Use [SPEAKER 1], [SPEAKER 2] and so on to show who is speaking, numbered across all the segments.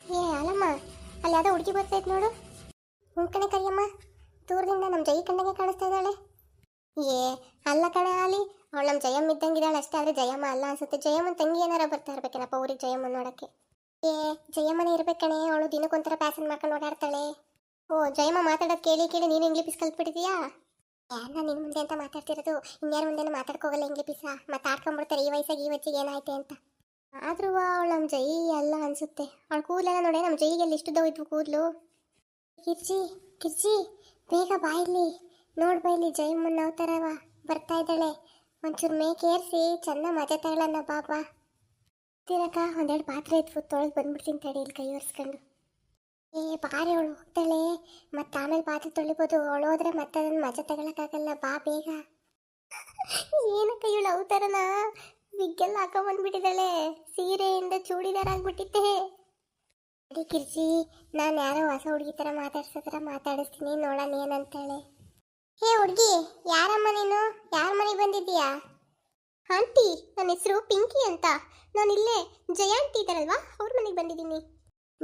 [SPEAKER 1] ಏ, ಅಲ್ಲಮ್ಮ, ಅಲ್ಲಿ ಯಾವ್ದೋ ಹುಡುಗಿ ಬರ್ತೈತೆ ನೋಡು. ಹ್ಞೂ ಕಣೆ ಕರಿಯಮ್ಮ, ದೂರದಿಂದ ನಮ್ಮ ಜೈ ಕಣ್ಣಗೆ ಕಾಣಿಸ್ತಾ ಇದ್ದಾಳೆ. ಏ, ಅಲ್ಲ ಕಣೆ ಆಲಿ, ಅವಳು ನಮ್ಮ ಜಯಮ್ಮ ಇದ್ದಂಗಿದ್ದಾಳೆ ಅಷ್ಟೇ, ಆದರೆ ಜಯಮ್ಮ ಅಲ್ಲ ಅನ್ಸುತ್ತೆ. ಜಯಮ್ಮನ ತಂಗಿ ಏನಾರ ಬರ್ತಾ ಇರ್ಬೇಕೇನಪ್ಪ ಊರಿಗೆ ಜಯಮ್ಮ ನೋಡಕ್ಕೆ? ಏ, ಜಯಮ್ಮನೇ ಇರ್ಬೇಕಣೆ ಕಣೆ, ಅವಳು ದಿನಕ್ಕೊಂಥರ ಪ್ಯಾಸನ್ ಮಾಡ್ಕೊಂಡು ಓಡಾಡ್ತಾಳೆ. ಓ, ಜಯಮ್ಮ ಮಾತಾಡೋದು ಕೇಳಿ ಕೇಳಿ ನೀನು ಇಂಗ್ಲಿ ಪೀಸ್ ಕಲ್ತ್ಬಿಟ್ಟಿದ್ಯಾ ಯಾರನ್ನ ನಿನ್ ನಿನ್ನ ಮುಂದೆ ಅಂತ ಮಾತಾಡ್ತಿರೋದು ಇನ್ಯಾರ ಮುಂದೆ ಮಾತಾಡ್ಕೋಗಲ್ಲ ಇಂಗ್ಲಿ ಪೀಸ ಮಾತಾಡ್ಕೊಂಡ್ಬಿಡ್ತಾರೆ ಈ ವಯಸ್ಸಾಗಿ ಈ ವಚ್ಚಿಗೆ ಏನಾಯ್ತೆ ಅಂತ. ಆದ್ರೂ ಅವಳು ನಮ್ಮ ಜೈ ಅಲ್ಲ ಅನ್ಸುತ್ತೆ. ಅವಳು ಕೂದಲೆಲ್ಲ ನೋಡೆ ನಮ್ಮ ಜೈಗೆ ಇಷ್ಟು ಇದ್ವು ಕೂದಲು. ಕಿರ್ಜಿ ಕಿರ್ಜಿ ಬೇಗ ಬಾಯಿಲಿ ನೋಡ್ ಬೈಲಿ ಜಯಮ್ಮನ ಅವತಾರವ ಬರ್ತಾ ಇದ್ದಾಳೆ. ಒಂಚೂರು ಮೇಕೇರ್ಸಿ ಚೆನ್ನ ಮಜಾ ತಗೊಳ್ಳೋಣ ಬಾಬಾ ತಿರಕ ಒಂದೆರಡು ಪಾತ್ರೆ ಇದ್ವು ತೊಳೆದು ಬಂದ್ಬಿಡ್ತೀನಿ ತಡಿ ಇಲ್ಲಿ ಕೈ ಒರೆಸ್ಕೊಂಡು. ಏ, ಬಾರಿ ಅವಳು ಹೋಗ್ತಾಳೆ. ಮತ್ತೆ ಆಮೇಲೆ ಪಾತ್ರೆ ತೊಳಿಬೋದು. ಅವಳು ಹೋದ್ರೆ ಮತ್ತೆ ಅದನ್ನ ಮಜ ತಗೊಳಕ್ಕಾಗಲ್ಲ. ಬಾ ಬೇಗ. ಏನಕ್ಕ ಇವಳು ಅವತಾರನ ವಿಗ್ಗೆಲ್ಲ ಹಾಕೊಂಡ್ ಬಂದ್ಬಿಟ್ಟಿದ್ದಾಳೆ. ಸೀರೆಯಿಂದ ಚೂಡಿದಾರ ಆಗ್ಬಿಟ್ಟಿತ್ತೆ. ಅಡಿ ಕಿರ್ಜಿ ನಾನು ಯಾರೋ ಹೊಸ ಹುಡುಗಿ ಥರ ಮಾತಾಡ್ಸೋ ಥರ ಮಾತಾಡಿಸ್ತೀನಿ. ನೋಡೋಣ ಏನಂತಾಳೆ. ಹೇ ಹುಡುಗಿ, ಯಾರಮ್ಮ ನೀನು? ಯಾರ ಮನೆಗೆ ಬಂದಿದ್ದೀಯಾ? ಆಂಟಿ ನನ್ನ ಹೆಸರು ಪಿಂಕಿ ಅಂತ. ನಾನು ಇಲ್ಲೇ ಜಯಾಂಟಿ ಇದ್ದಾರಲ್ವಾ ಅವ್ರ ಮನೆಗೆ ಬಂದಿದ್ದೀನಿ.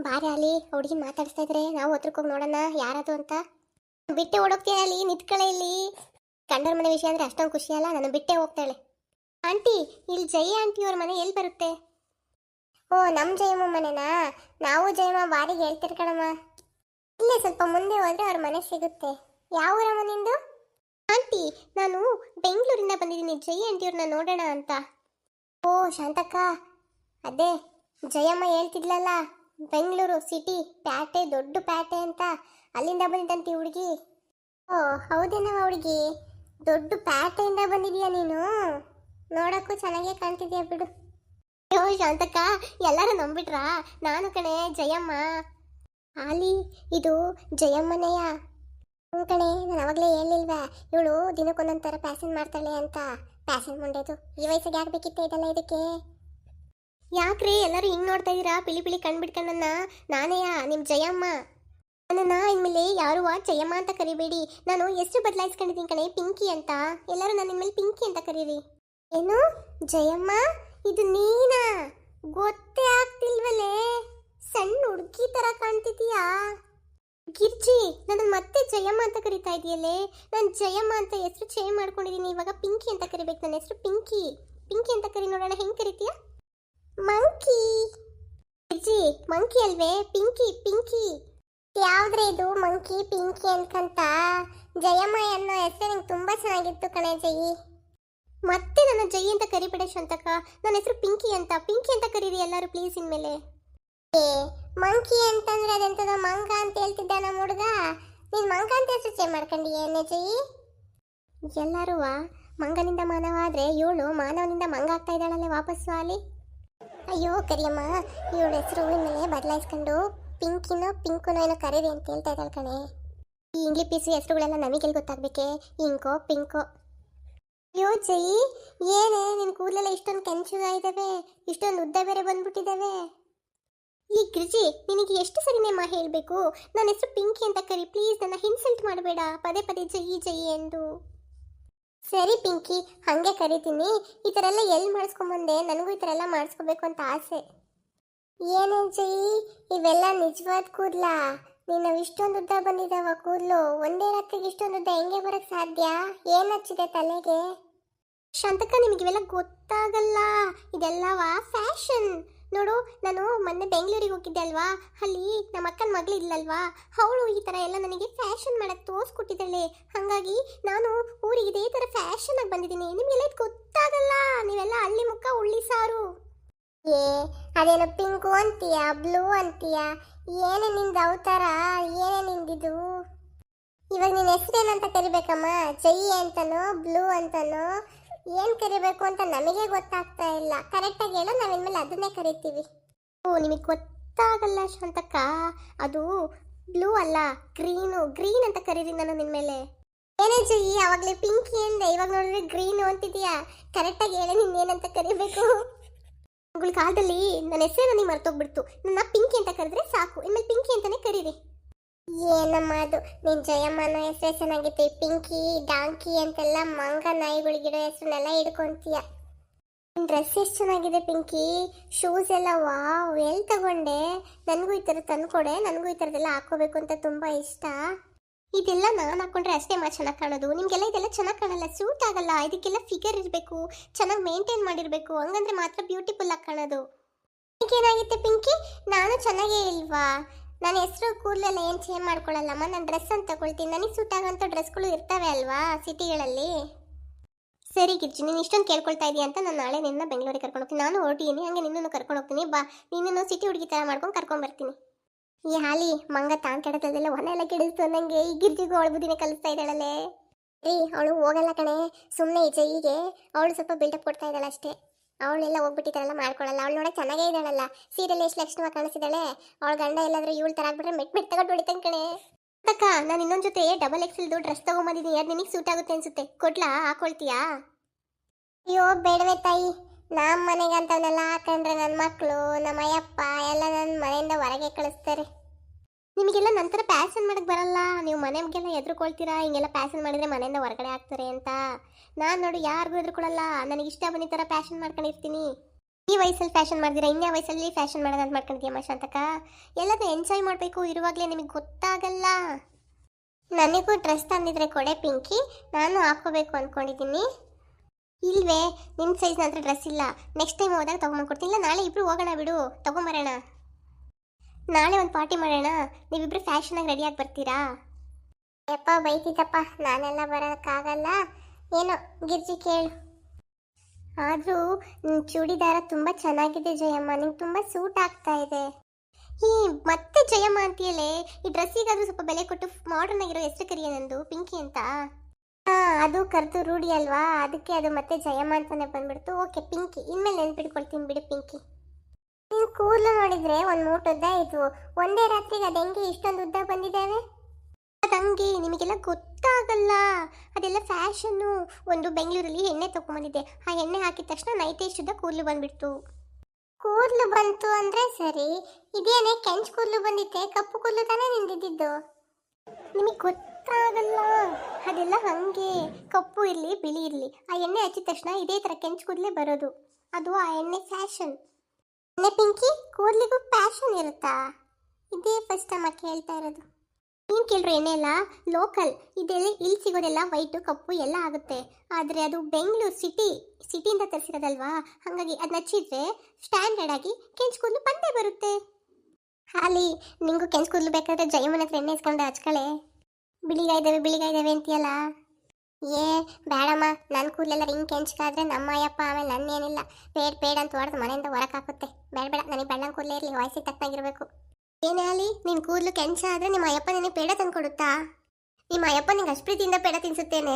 [SPEAKER 1] ಬಾರಿ ಅಲ್ಲಿ ಹುಡುಗಿ ಮಾತಾಡಿಸ್ತಾ ಇದ್ರೆ ನಾವು ಹತ್ರಕ್ಕೆ ಹೋಗಿ ನೋಡೋಣ ಯಾರದು ಅಂತ. ಬಿಟ್ಟೆ ಓಡೋಗ್ತೀಯ ಅಲ್ಲಿ? ಇಲ್ಲಿ. ಗಂಡನ ಮನೆ ವಿಷಯ ಅಂದ್ರೆ ಅಷ್ಟೊಂದು ಖುಷಿ ಅಲ್ಲ? ನಾನು ಬಿಟ್ಟೆ ಹೋಗ್ತಾಳೆ ಆಂಟಿ, ಇಲ್ಲಿ ಜಯ ಆಂಟಿ ಅವ್ರ ಮನೆ ಎಲ್ಲಿ ಬರುತ್ತೆ? ಓ ನಮ್ಮ ಜಯಮ್ಮ ಮನೆನಾ? ನಾವು ಜಯಮ್ಮ ಬಾರಿಗೆ ಹೇಳ್ತಿರ್ ಕಣಮ್ಮ. ಇಲ್ಲೇ ಸ್ವಲ್ಪ ಮುಂದೆ ಹೋದ್ರೆ ಅವ್ರ ಮನೆ ಸಿಗುತ್ತೆ. ಯಾವ ಊರ ನಿಂದು? ಆಂಟಿ, ನಾನು ಬೆಂಗಳೂರಿಂದ ಬಂದಿದ್ದೀನಿ. ಜಯ ಆಂಟಿಯವ್ರನ್ನ ನೋಡೋಣ ಅಂತ. ಓ, ಶಾಂತಕ್ಕ. ಅದೇ, ಜಯಮ್ಮ ಹೇಳ್ತಿದ್ಲಲ್ಲ. ಬೆಂಗಳೂರು ಸಿಟಿ ಪ್ಯಾಟೆ, ದೊಡ್ಡ ಪ್ಯಾಟೆ ಅಂತ ಅಲ್ಲಿಂದ ಬಂದಿದ್ದಂತೆ ಹುಡುಗಿ. ಓ, ಹೌದೇನವ ಹುಡುಗಿ? ದೊಡ್ಡ ಪ್ಯಾಟೆಯಿಂದ ಬಂದಿದೀಯ ನೀನು? ನೋಡೋಕ್ಕೂ ಚೆನ್ನಾಗೇ ಕಾಣ್ತಿದ್ಯಾ ಬಿಡು. ಅಯ್ಯೋ ಶಾಂತಕ್ಕ, ಎಲ್ಲರೂ ನಂಬಿಟ್ರಾ? ನಾನು ಕಣೆ, ಜಯಮ್ಮ. ಆಲಿ ಇದು ಜಯಮ್ಮನೆಯ? ಹ್ಞೂ ಕಣೆ, ನಾನು ಅವಾಗಲೇ ಹೇಳಿಲ್ವಾ, ಇವಳು ದಿನಕ್ಕೊಂದೊಂದು ಥರ ಪ್ಯಾಸನ್ ಮಾಡ್ತಾಳೆ ಅಂತ. ಪ್ಯಾಸನ್ ಮುಂಡೆದು ಈ ವಯಸ್ಸಿಗೆ ಯಾಕೆ ಬೇಕಿತ್ತೆ ಇದೆಲ್ಲ ಇದಕ್ಕೆ. ಯಾಕ್ರಿ? ಎಲ್ಲರೂ ಹಿಂಗೆ ನೋಡ್ತಾ ಇದ್ದೀರಾ ಪಿಳಿ ಪಿಳಿ ಕಣ್ಬಿಟ್ಕೊಂಡನ್ನ ನಾನೇಯ ನಿಮ್ಮ ಜಯಮ್ಮ. ನನ್ನನ್ನ ಇನ್ಮೇಲೆ ಯಾರು ಜಯಮ್ಮ ಅಂತ ಕರಿಬೇಡಿ. ನಾನು ಎಷ್ಟು ಬದಲಾಯಿಸ್ಕೊಂಡಿದ್ದೀನಿ ಕಣೆ, ಪಿಂಕಿ ಅಂತ. ಎಲ್ಲರೂ ನನ್ನ ಇನ್ಮೇಲೆ ಪಿಂಕಿ ಅಂತ ಕರೀರಿ. ಏನು? ಜಯಮ್ಮ, ಇದು ನೀನಾ? ಗೊತ್ತೇ ಆಗ್ತಿಲ್ವಲೇ? ಸಣ್ಣ ಹುಡುಗಿ ಥರ ಕಾಣ್ತಿದೀಯಾ ಗಿರ್ಜಿ ನನ್ನ ಮತ್ತೆ ಜಯಮ್ಮ ಅಂತ ಕರಿತಾ ಇದೆಯಲ್ಲೇ? ನಾನು ಜಯಮ್ಮ ಅಂತ ಹೆಸರು ಚೇಂಜ್ ಮಾಡ್ಕೊಂಡಿದ್ದೀನಿ. ಇವಾಗ ಪಿಂಕಿ ಅಂತ ಕರಿಬೇಕು. ನನ್ನ ಹೆಸರು ಪಿಂಕಿ. ಪಿಂಕಿ ಅಂತ ಕರಿ ನೋಡೋಣ. ಹೆಂಗೆ ಕರಿತೀಯ? ಮಂಕಿ ಅಜ್ಜಿ ಮಂಕಿ ಅಲ್ವೇ? ಪಿಂಕಿ ಪಿಂಕಿ ಯಾವ್ದ್ರೆ ಇದು? ಮಂಕಿ ಪಿಂಕಿ ಅನ್ಕಂತ? ಜಯಮ್ಮ ಅನ್ನೋ ಹೆಸರು ನಿಂಗೆ ತುಂಬಾ ಚೆನ್ನಾಗಿತ್ತು ಕಣೆ ಜಯಿ. ಮತ್ತೆ ನನ್ನ ಜೈ ಅಂತ ಕರಿಬೇಡ ಶಂತಕ ನನ್ನ ಹೆಸರು ಪಿಂಕಿ ಅಂತ. ಪಿಂಕಿ ಅಂತ ಕರೀರಿ ಎಲ್ಲರೂ ಪ್ಲೀಸ್ ಇನ್ಮೇಲೆ. ಏ ಮಂಕಿ ಅಂತಂದ್ರೆ ಅದೆಂತದ ಮಂಗ ಅಂತ ಹೇಳ್ತಿದ್ದ ನಮ್ಮ ಹುಡುಗ? ನೀನ್ ಮಂಗ ಅಂತ ಹೆಸರು ಚೇಂಜ್ ಮಾಡ್ಕೊಂಡಿ ಏನೇ ಜೈ ಎಲ್ಲರೂ ಮಂಗನಿಂದ ಮಾನವ ಆದ್ರೆ ಇವಳು ಮಾನವನಿಂದ ಮಂಗ ಆಗ್ತಾ ಇದ್ದಾಳಲ್ಲೇ ವಾಪಸ್ಸು ಅಲ್ಲಿ? ಅಯ್ಯೋ ಕರಿಯಮ್ಮ, ಇವಳ ಹೆಸರು ಮೇಲೆ ಬದಲಾಯಿಸ್ಕೊಂಡು ಪಿಂಕಿನೋ ಪಿಂಕುನೋ ಏನೋ ಕರೀರಿ ಅಂತ ಹೇಳ್ತಾ ಇದ್ದಾಳೆ ಕಣೆ. ಈ ಇಂಗ್ಲಿ ಪೀಸು ಹೆಸರುಗಳೆಲ್ಲ ನಮಗೆಲ್ಲಿ ಗೊತ್ತಾಗ್ಬೇಕೆ? ಇಂಕೋ, ಪಿಂಕೋ. ಅಯ್ಯೋ ಜೈ, ಏನೇ ನಿನ್ನ ಕೂದಲೆಲ್ಲ ಇಷ್ಟೊಂದು ಕೆಂಚುಗ ಇದಾವೆ, ಇಷ್ಟೊಂದು ಉದ್ದ ಬೇರೆ ಬಂದ್ಬಿಟ್ಟಿದಾವೆ. ಈ ಗಿರ್ಜಿ, ನಿನಗೆ ಎಷ್ಟು ಸರಿನೇ ಮಾ ಹೇಳಬೇಕು? ನನ್ನ ಹೆಸರು ಪಿಂಕಿ ಅಂತ ಕರಿ, ಪ್ಲೀಸ್ ನನ್ನ ಇನ್ಸಲ್ಟ್ ಮಾಡಬೇಡ. ಪದೇ ಪದೇ ಜೈ ಜೈ ಎಂದು. ಸರಿ ಪಿಂಕಿ, ಹಾಗೆ ಕರಿತೀನಿ. ಈ ಥರ ಎಲ್ಲ ಎಲ್ಲಿ ಮಾಡಿಸ್ಕೊಂಬಂದೆ? ನನಗೂ ಈ ಥರ ಎಲ್ಲ ಮಾಡಿಸ್ಕೋಬೇಕು ಅಂತ ಆಸೆ. ಏನೇ ಜೈ ಇವೆಲ್ಲ ನಿಜವಾದ ಕೂದ್ಲಾ? ನೀನು ಇಷ್ಟೊಂದು ಉದ್ದ ಬಂದಿದ್ದಾವ ಕೂದಲು. ಒಂದೇ ರಾತ್ರಿಗೆ ಇಷ್ಟೊಂದು ಉದ್ದ ಹೆಂಗೆ ಬರೋಕ್ಕೆ ಸಾಧ್ಯ? ಏನು ಹಚ್ಚಿದೆ ತಲೆಗೆ? ಶಾಂತಕ ನಿಮಗಿವೆಲ್ಲ ಗೊತ್ತಾಗಲ್ಲ. ಇದೆಲ್ಲವಾ ಫ್ಯಾಷನ್? ನೋಡು, ನಾನು ಮೊನ್ನೆ ಬೆಂಗಳೂರಿಗೆ ಹೋಗಿದ್ದೆ ಅಲ್ವಾ? ಅಲ್ಲಿ ನಮ್ಮ ಅಕ್ಕನ ಮಗಳು ಇಲ್ಲಲ್ವಾ ಅವಳು ಈ ಥರ ಎಲ್ಲ ನನಗೆ ಫ್ಯಾಷನ್ ಮಾಡಕ್ಕೆ ತೋರಿಸ್ಕೊಟ್ಟಿದ್ದಾಳೆ. ಹಾಗಾಗಿ ನಾನು ಊರಿಗೆ ಇದೇ ಥರ ಫ್ಯಾಷನ್ ಆಗಿ ಬಂದಿದ್ದೀನಿ. ನಿಮಗೆಲ್ಲ ಇದು ಗೊತ್ತಾಗಲ್ಲ? ನೀವೆಲ್ಲ ಹಳ್ಳಿ ಮುಖ ಉಳ್ಳಿ ಸಾರು. ಏ, ಅದೇನೋ ಪಿಂಕು ಅಂತೀಯ, ಬ್ಲೂ ಅಂತೀಯ? ಏನೇ ನಿಂದ ಅವತಾರ, ಏನೇ ನಿಂದಿದು ಇವಾಗ ನಿನ್ನ ಹೆಸರೇನಂತ ಕರಿಬೇಕಮ್ಮ? ಜೈ ಅಂತನೋ, ಬ್ಲೂ ಅಂತನೋ? ಏನ್ ಕರಿಬೇಕು ಅಂತ ನಮಗೆ ಗೊತ್ತಾಗ್ತಾ ಇಲ್ಲ. ಕರೆಕ್ಟಾಗಿ ಹೇಳೋ ನಾವು ಇನ್ಮೇಲೆ ಅದನ್ನೇ ಕರಿತೀವಿ. ಓ, ನಿಮಗೆ ಗೊತ್ತಾಗಲ್ಲ ಶಾಂತಕ್ಕ. ಅದು ಬ್ಲೂ ಅಲ್ಲ, ಗ್ರೀನು. ಗ್ರೀನ್ ಅಂತ ಕರೀರಿ ನಾನು ನಿನ್ಮೇಲೆ ಏನೇ ಜುಯಿ, ಅವಾಗಲೇ ಪಿಂಕಿ ಅಂದೆ. ಇವಾಗ ನೋಡಿದ್ರೆ ಗ್ರೀನು ಕರೆಕ್ಟ್ ಕರೆಕ್ಟಾಗಿ ಹೇಳಿ ನಿನ್ನೇನಂತ ಕರಿಬೇಕು. ಕಾಲದಲ್ಲಿ ನನ್ನ ಹೆಸರು ನನಗೆ ಮರ್ತೋಗ್ಬಿಡ್ತು. ನನ್ನ ಪಿಂಕಿ ಅಂತ ಕರೆದ್ರೆ ಸಾಕು. ಇನ್ಮೇಲೆ ಪಿಂಕಿ ಅಂತಾನೆ ಕರೀರಿ. ಏನಮ್ಮ ಅದು ನಿನ್ ಜಯಮ್ಮನ ಹೆಸರೇ ಚೆನ್ನಾಗಿದೆ ಪಿಂಕಿ, ಡಾಂಕಿ ಅಂತೆಲ್ಲ ಮಂಗ ನಾಯಿಗಳಿಗಿರೋ ಹೆಸರನ್ನೆಲ್ಲ ಹಿಡ್ಕೊಂತೀಯ. ನಿನ್ ಡ್ರೆಸ್ ಎಷ್ಟು ಚೆನ್ನಾಗಿದೆ ಪಿಂಕಿ? ಶೂಸ್ ಎಲ್ಲ ವಾವ್. ಎಲ್ಲಿ ತಗೊಂಡೆ? ನನಗೂ ಈ ಥರ ತಂದ್ಕೊಡೆ. ನನಗೂ ಈ ಥರದ್ದೆಲ್ಲ ಹಾಕೋಬೇಕು ಅಂತ ತುಂಬ ಇಷ್ಟ. ಇದೆಲ್ಲ ನಾನು ಹಾಕೊಂಡ್ರೆ ಅಷ್ಟೇ ಮಾ ಚೆನ್ನಾಗಿ ಕಾಣೋದು. ನಿಮಗೆಲ್ಲ ಇದೆಲ್ಲ ಚೆನ್ನಾಗಿ ಕಾಣಲ್ಲ. ಸೂಟ್ ಆಗಲ್ಲ. ಇದಕ್ಕೆಲ್ಲ ಫಿಗರ್ ಇರಬೇಕು. ಚೆನ್ನಾಗಿ ಮೇಂಟೈನ್ ಮಾಡಿರಬೇಕು. ಹಂಗಂದ್ರೆ ಮಾತ್ರ ಬ್ಯೂಟಿಫುಲ್ ಆಗಿ ಕಾಣೋದು. ಏನಾಗಿತ್ತೆ ಪಿಂಕಿ? ನಾನು ಚೆನ್ನಾಗೇ ಇಲ್ವಾ? ನನ್ನ ಹೆಸರು ಕೂದಲೆಲ್ಲ ಏನು ಚೇಂಜ್ ಮಾಡ್ಕೊಳ್ಳಲ್ಲಮ್ಮ? ನಾನು ಡ್ರೆಸ್ ಅಂತ ತಗೊಳ್ತೀನಿ. ನನಗೆ ಸೂಟ್ ಆಗೋಂಥ ಡ್ರೆಸ್ಗಳು ಇರ್ತವೆ ಅಲ್ವಾ ಸಿಟಿಗಳಲ್ಲಿ? ಸರಿ ಗಿರ್ಜಿ, ನೀನು ಇಷ್ಟೊಂದು ಕೇಳ್ಕೊಳ್ತಾ ಇದೀಯ ಅಂತ ನಾನು ನಾಳೆ ನಿನ್ನ ಬೆಂಗಳೂರಿಗೆ ಕರ್ಕೊಂಡು ಹೋಗ್ತೀನಿ. ನಾನು ಹೊರಟಿದ್ದೀನಿ ಹಂಗೆ ನಿನ್ನನ್ನು ಕರ್ಕೊಂಡು ಹೋಗ್ತೀನಿ. ಬಾ, ನಿನ್ನನ್ನು ಸಿಟಿ ಹುಡುಗಿ ಥರ ಮಾಡ್ಕೊಂಡು ಕರ್ಕೊಂಡು ಬರ್ತೀನಿ. ಈ ಹಾಲಿ, ಮಂಗ ತಾನ್ ಕೆಡದಲ್ಲೆಲ್ಲ ಒಣ ಎಲ್ಲ ಕೆಡಿಸ್ತು ನಂಗೆ ಈ ಗಿರ್ಜಿಗೂ ಅವಳು ಕಲಿಸ್ತಾ ಇದ್ದಾಳಲ್ಲೇ? ರೀ ಅವಳು ಹೋಗಲ್ಲ ಕಣೆ. ಸುಮ್ಮನೆ ಈಚೆ ಹೀಗೆ ಅವಳು ಸ್ವಲ್ಪ ಬಿಲ್ಡಪ್ ಕೊಡ್ತಾ ಇದ್ದಾಳೆ ಅಷ್ಟೇ ಅವಳೆಲ್ಲ ಹೋಗ್ಬಿಟ್ಟಿದ್ದಾರಲ್ಲ ಮಾಡ್ಕೊಳ್ಳಲ್ಲ ಅವಳು ನೋಡಕ್ಕೆ ಚೆನ್ನಾಗೇ ಇದ್ದಾಳಲ್ಲ. ಸೀರಿಯಲ್ ಎಷ್ಟು ಲಕ್ಷಣವಾಗಿ ಕಾಣಿಸಿದಾಳೆ ಅವಳ ಗಂಡ ಎಲ್ಲಾದ್ರೂ ಇವಳು ತರ ಆಗ್ಬಿಟ್ರೆ ಮೆಟ್ ಮೆಟ್ ತಗೊಂಡು ಹೊಡಿತಾನೆ ಕಣೆ. ಅಕ್ಕ, ನಾನು ಇನ್ನೊಂದು ಜೊತೆ ಡಬಲ್ ಎಕ್ಸೆಲ್ದು ಡ್ರೆಸ್ ತಗೊಂಬಂದಿದ್ದೀನಿ. ಅದು ನಿನಗೆ ಸೂಟ್ ಆಗುತ್ತೆ ಅನ್ಸುತ್ತೆ. ಕೊಟ್ಲಾ ಹಾಕೊಳ್ತೀಯಾ? ಅಯ್ಯೋ, ಬೇಡವೇ ತಾಯಿ. ನಮ್ಮ ಮನೆಗೆ ಅಂತವನ್ನೆಲ್ಲ ಹಾಕೊಂಡ್ರೆ ನನ್ನ ಮಕ್ಕಳು ನಮ್ಮ ಅಯ್ಯಪ್ಪ ಎಲ್ಲ ನನ್ನ ಮನೆಯಿಂದ ಹೊರಗೆ ಕಳಿಸ್ತಾರೆ. ನಿಮಗೆಲ್ಲ ನಂತರ ಪ್ಯಾಸನ್ ಮಾಡಕ್ಕೆ ಬರಲ್ಲ. ನೀವು ಮನೆಗೆಲ್ಲ ಎದುರುಕೊಳ್ತೀರಾ ಹಿಂಗೆಲ್ಲ ಪ್ಯಾಸನ್ ಮಾಡಿದ್ರೆ ಮನೆಯಿಂದ ಹೊರಗಡೆ ಆಗ್ತಾರೆ ಅಂತ. ನಾನು ನೋಡು, ಯಾರಿಗೂ ಎದುರುಕೊಳಲ್ಲ ನನಗೆ ಇಷ್ಟ ಬಂದಿದ್ದ ಥರ ಫ್ಯಾಷನ್ ಮಾಡ್ಕೊಂಡಿರ್ತೀನಿ. ಈ ವಯಸ್ಸಲ್ಲಿ ಫ್ಯಾಷನ್ ಮಾಡಿದಿರ? ಇನ್ಯಾ ವಯಸ್ಸಲ್ಲಿ ಫ್ಯಾಷನ್ ಮಾಡೋದು ಅಂತ ಮಾಡ್ಕೊಂಡಿದ್ಯಮ್ಮ ಶಾಂತಕ ಎಲ್ಲದೂ ಎಂಜಾಯ್ ಮಾಡಬೇಕು, ಇರುವಾಗಲೇ ನಿಮಗೆ ಗೊತ್ತಾಗಲ್ಲ. ನನಗೂ ಡ್ರೆಸ್ ತಂದಿದ್ರೆ ಕೊಡೆ, ಪಿಂಕಿ. ನಾನು ಹಾಕೋಬೇಕು ಅಂದ್ಕೊಂಡಿದ್ದೀನಿ ಇಲ್ವೇ ನಿಮ್ಮ ಸೈಜ್ ನಂತರ ಡ್ರೆಸ್ ಇಲ್ಲ. ನೆಕ್ಸ್ಟ್ ಟೈಮ್ ಹೋದಾಗ ತೊಗೊಂಬಂದ್ಕೊಡ್ತೀನಿ ಇಲ್ಲ, ನಾಳೆ ಇಬ್ರು ಹೋಗೋಣ ಬಿಡು. ತೊಗೊಂಬರೋಣ. ನಾಳೆ ಒಂದು ಪಾರ್ಟಿ ಮಾಡೋಣ. ನೀವಿಬ್ರು ಫ್ಯಾಷನಾಗಿ ರೆಡಿಯಾಗಿ ಬರ್ತೀರಾ? ಯಪ್ಪ, ಬೈತಿದ್ದಪ್ಪ. ನಾನೆಲ್ಲ ಬರೋಕ್ಕಾಗಲ್ಲ ಏನೋ, ಗಿರ್ಜಿ ಕೇಳು. ಆದರೂ ಚೂಡಿದಾರ ತುಂಬ ಚೆನ್ನಾಗಿದೆ ಜಯಮ್ಮ, ನಿಂಗೆ ತುಂಬ ಸೂಟ್ ಆಗ್ತಾ ಇದೆ. ಈ ಮತ್ತೆ ಜಯಮ್ಮ ಅಂತೀಯಲೇ ಈ ಡ್ರೆಸ್ಸಿಗಾದ್ರೂ ಸ್ವಲ್ಪ ಬೆಲೆ ಕೊಟ್ಟು ಮಾಡರ್ನ್ ಆಗಿರೋ ಹೆಸರು ಕರಿಯ ನಂದು, ಪಿಂಕಿ ಅಂತ? ಹಾಂ, ಅದು ಕರೆದು ರೂಢಿ ಅಲ್ವಾ? ಅದಕ್ಕೆ ಅದು ಮತ್ತೆ ಜಯಮ್ಮ ಅಂತಾನೆ ಬಂದ್ಬಿಡ್ತು. ಓಕೆ, ಪಿಂಕಿ, ಇನ್ಮೇಲೆ ನೆನ್ಪಿಡ್ಕೊಳ್ತೀನಿ ಬಿಡು, ಪಿಂಕಿ. ನೀವು ಕೂದಲು ನೋಡಿದ್ರೆ ಒಂದು ಮೂಟ್ ಉದ್ದ ಇದು. ಒಂದೇ ರಾತ್ರಿಗೆ ಅದು ಹೆಂಗೆ ಇಷ್ಟೊಂದು ಉದ್ದ ಬಂದಿದ್ದಾವೆ? ಅದಂಗೆ ನಿಮಗೆಲ್ಲ ಗೊತ್ತಾಗಲ್ಲ. ಅದೆಲ್ಲ ಫ್ಯಾಷನ್ನು ಒಂದು ಬೆಂಗಳೂರಲ್ಲಿ ಎಣ್ಣೆ ತೊಗೊಂಬಂದಿದ್ದೆ. ಆ ಎಣ್ಣೆ ಹಾಕಿದ ತಕ್ಷಣ ಇಷ್ಟುದ್ದ ಕೂದಲು ಬಂದ್ಬಿಡ್ತು. ಕೂದಲು ಬಂತು ಅಂದ್ರೆ ಸರಿ. ಇದೇನೆ ಕೆಂಚ್ ಕೂದಲು ಬಂದಿತ್ತೆ, ಕಪ್ಪು ಕೂದಲು ತಾನೇ ನಿಂದಿದ್ದು ನಿಮಗೆ ಗೊತ್ತಾಗಲ್ಲ. ಅದೆಲ್ಲ ಹಂಗೆ. ಕಪ್ಪು ಇರಲಿ, ಬಿಳಿ ಇರಲಿ. ಆ ಎಣ್ಣೆ ಹಚ್ಚಿದ ತಕ್ಷಣ ಇದೇ ಥರ ಕೆಂಚು ಕೂದಲೇ ಬರೋದು. ಅದು ಆ ಎಣ್ಣೆ ಫ್ಯಾಷನ್. ಎಣ್ಣೆ ಪಿಂಕಿ, ಕೂದಲಿಗೂ ಫ್ಯಾಷನ್ ಇರುತ್ತಾ? ಇದೇ ಫಸ್ಟ್ ಟೈಮ್ ಕೇಳ್ತಾ ಇರೋದು. ನೀನು ಕೇಳ್ರೋ ಎಣ್ಣೆ ಲೋಕಲ್ ಇದೆಲ್ಲ ಇಲ್ಲಿ ಸಿಗೋದೆಲ್ಲ ವೈಟು ಕಪ್ಪು ಎಲ್ಲ ಆಗುತ್ತೆ. ಆದರೆ ಅದು ಬೆಂಗಳೂರು ಸಿಟಿ ಸಿಟಿಯಿಂದ ತರಿಸಿರೋದಲ್ವಾ? ಹಾಗಾಗಿ ಅದು ನಚ್ಚಿದ್ರೆ ಸ್ಟ್ಯಾಂಡರ್ಡ್ ಆಗಿ ಕೆಂಚ್ ಕೂದಲು ಬಂದೇ ಬರುತ್ತೆ. ಹಾಲಿ, ನಿಂಗೂ ಕೆಂಚು ಕೂದಲು ಬೇಕಾದ್ರೆ ಜಯಮ್ಮನ ಹತ್ರ ಎಣ್ಣೆ ಇಸ್ಕೊಂಡು ಹಚ್ಕಳೆ. ಬಿಳಿಗಾಯ್ದವೆ ಬಿಳಿಗಾಯ್ದವೆ ಅಂತೀಯಲ್ಲ? ಏ ಬೇಡಮ್ಮ ನನ್ನ ಕೂದಲೆಲ್ಲ ಹಿಂಗೆ ಕೆಂಚ್ಕಾದ್ರೆ ನಮ್ಮ ಅಯ್ಯಪ್ಪ, ಆಮೇಲೆ ನನ್ನೇನಿಲ್ಲ. ಬೇಡ ಬೇಡ ಅಂತ ಹೊಡೆದು ಮನೆಯಿಂದ ಹೊರಗೆ ಹಾಕುತ್ತೆ. ಬೇಡ ಬೇಡ, ನನಗೆ ಬೆಳ್ಳಂಗೆ ಕೂದಲೇ ಇರಲಿ, ವಯಸ್ಸಿಗೆ ತಕ್ಕನಾಗಿರ್ಬೇಕು. ಏನೇ ಅಲ್ಲಿ ನಿನ್ ಕೂದಲು ಕೆಂಚ ಆದ್ರೆ ನಿಮ್ಮ ಅಯ್ಯಪ್ಪ ನಿನಗೆ ಪೇಡ ತಂದು ಕೊಡುತ್ತಾ? ನಿಮ್ಮ ಅಯ್ಯಪ್ಪ ನಿಂಗೆ ಅಷ್ಟು ಪೇಡ ತಿನ್ಸುತ್ತೇನೆ?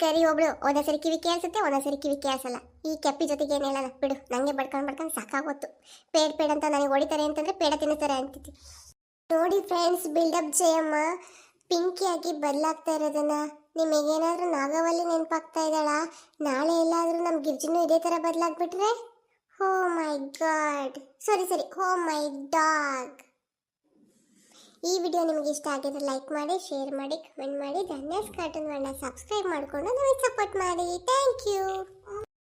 [SPEAKER 1] ಕರಿ ಒಬ್ಳು ಒಂದೇ ಕಿವಿ ಕೇಳಿಸುತ್ತೆ ಒಂದೇ ಸರಿ ಕಿವಿ ಕೇಳಿಸಲ್ಲ. ಈ ಕೆಪ್ಪಿ ಜೊತೆಗೆ ಏನು ಹೇಳಲ್ಲ, ಬಿಡು ನನಗೆ ಬಡ್ಕೊಂಡು ಬಡ್ಕೊಂಡು ಸಾಕಾಗೋತು ಪೇಡ್ ಪೇಡ್ ಅಂತ ನನಗೆ ಹೊಡಿತಾರೆ ಅಂತಂದ್ರೆ ಪೇಡ ತಿನ್ನುತ್ತಾರೆ ಅಂತಿದ್ದೆ. ನೋಡಿ ಫ್ರೆಂಡ್ಸ್ ಬಿಲ್ಡಪ್ ಜಯಮ್ಮ. ಆಗಿ ಬದಲಾಗ್ತಾ ಇರೋದನ್ನ. ನಿಮಗೇನಾದ್ರೂ ನಾಗವಲ್ಲಿ ನೆನಪಾಗ್ತಾ ಇದ್ದಾಳ? ನಾಳೆ ಎಲ್ಲಾದರೂ ನಮ್ಮ ಗಿರ್ಜಿನೂ ಇದೇ ಥರ ಬದಲಾಗ್ಬಿಟ್ರೆ ಹೋ ಮೈ ಗಾಡ್ ಸಾರಿ ಸಾರಿ. ಹೋ ಮೈ ಡಾಗ್ ಈ ವಿಡಿಯೋ ನಿಮಗೆ ಇಷ್ಟ ಆಗಿದ್ರೆ ಲೈಕ್ ಮಾಡಿ ಶೇರ್ ಮಾಡಿ ಕಮೆಂಟ್ ಮಾಡಿ, ಧನ್ಯಸ್ ಕಾರ್ಟೂನ್ ಸಬ್ಸ್ಕ್ರೈಬ್ ಮಾಡಿಕೊಂಡು ನಮಗೆ ಸಪೋರ್ಟ್ ಮಾಡಿ. ಥ್ಯಾಂಕ್ ಯು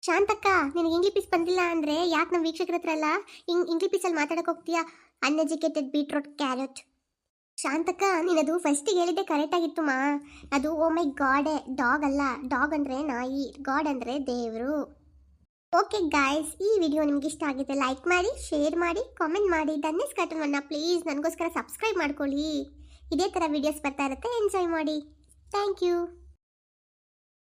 [SPEAKER 1] ಶಾಂತಕ್ಕ, ನಿನಗೆ ಇಂಗ್ಲಿ ಪೀಸ್ ಬಂದಿಲ್ಲ ಅಂದರೆ ಯಾಕೆ ನಮ್ಮ ವೀಕ್ಷಕರ ಹತ್ರ ಎಲ್ಲ ಇಂಗ್ ಇಂಗ್ಲಿ ಪೀಸಲ್ಲಿ ಮಾತಾಡಕ್ಕೆ ಹೋಗ್ತೀಯಾ? ಅನ್ಎಜುಕೇಟೆಡ್ ಬೀಟ್ರೋಟ್ ಕ್ಯಾರೆಟ್ ಶಾಂತಕ್ಕ ನೀನದು ಫಸ್ಟಿಗೆ ಹೇಳಿದ್ದೆ ಕರೆಕ್ಟ್ ಆಗಿತ್ತು ಮಾ. ಅದು ಓ ಮೈ ಗಾಡೆ ಡಾಗ್ ಅಲ್ಲ. ಡಾಗ್ ಅಂದರೆ ನಾಯಿ. ಗಾಡ್ ಅಂದರೆ ದೇವರು. ಓಕೆ ಗಾಯ್ಸ್ ಈ ವಿಡಿಯೋ ನಿಮ್ಗೆ ಇಷ್ಟ ಆಗಿದೆ ಲೈಕ್ ಮಾಡಿ ಶೇರ್ ಮಾಡಿ ಕಾಮೆಂಟ್ ಮಾಡಿ ಧನ್ಯಸ್ ಕಾರ್ಟೂನನ್ನು ಪ್ಲೀಸ್ ನನಗೋಸ್ಕರ ಸಬ್ಸ್ಕ್ರೈಬ್ ಮಾಡ್ಕೊಳ್ಳಿ. ಇದೇ ಥರ ವಿಡಿಯೋಸ್ ಬರ್ತಾ ಇರುತ್ತೆ ಎಂಜಾಯ್ ಮಾಡಿ. Thank you